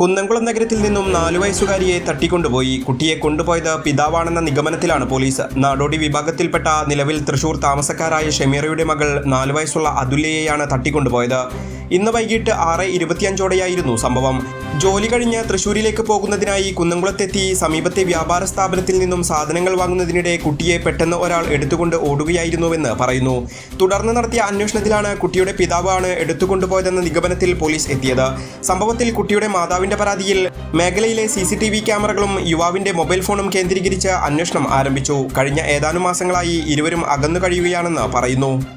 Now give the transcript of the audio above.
കുന്നംകുളം നഗരത്തിൽ നിന്നും നാലു വയസ്സുകാരിയെ തട്ടിക്കൊണ്ടുപോയി കുട്ടിയെ കൊണ്ടുപോയത് പിതാവാണെന്ന നിഗമനത്തിലാണ് പോലീസ്. നാടോടി വിഭാഗത്തിൽപ്പെട്ട നിലവിൽ തൃശൂർ താമസക്കാരായ ഷെമീറയുടെ മകൾ നാലു വയസ്സുള്ള അതുല്യയെയാണ് തട്ടിക്കൊണ്ടുപോയത്. ഇന്ന് വൈകിട്ട് ആറ് ഇരുപത്തിയഞ്ചോടെയായിരുന്നു സംഭവം. ജോലി കഴിഞ്ഞ് തൃശൂരിലേക്ക് പോകുന്നതിനായി കുന്നംകുളത്തെത്തി സമീപത്തെ വ്യാപാര സ്ഥാപനത്തിൽ നിന്നും സാധനങ്ങൾ വാങ്ങുന്നതിനിടെ കുട്ടിയെ പെട്ടെന്ന് ഒരാൾ എടുത്തുകൊണ്ട് ഓടുകയായിരുന്നുവെന്ന് പറയുന്നു. തുടർന്ന് നടത്തിയ അന്വേഷണത്തിലാണ് കുട്ടിയുടെ പിതാവാണ് എടുത്തുകൊണ്ടുപോയതെന്ന നിഗമനത്തിൽ പോലീസ് എത്തിയത്. സംഭവത്തിൽ കുട്ടിയുടെ മാതാവിന്റെ പരാതിയിൽ മേഖലയിലെ സി സി ടി വി ക്യാമറകളും യുവാവിന്റെ മൊബൈൽ ഫോണും കേന്ദ്രീകരിച്ച് അന്വേഷണം ആരംഭിച്ചു. കഴിഞ്ഞ ഏതാനും മാസങ്ങളായി ഇരുവരും അകന്നു കഴിയുകയാണെന്ന് പറയുന്നു.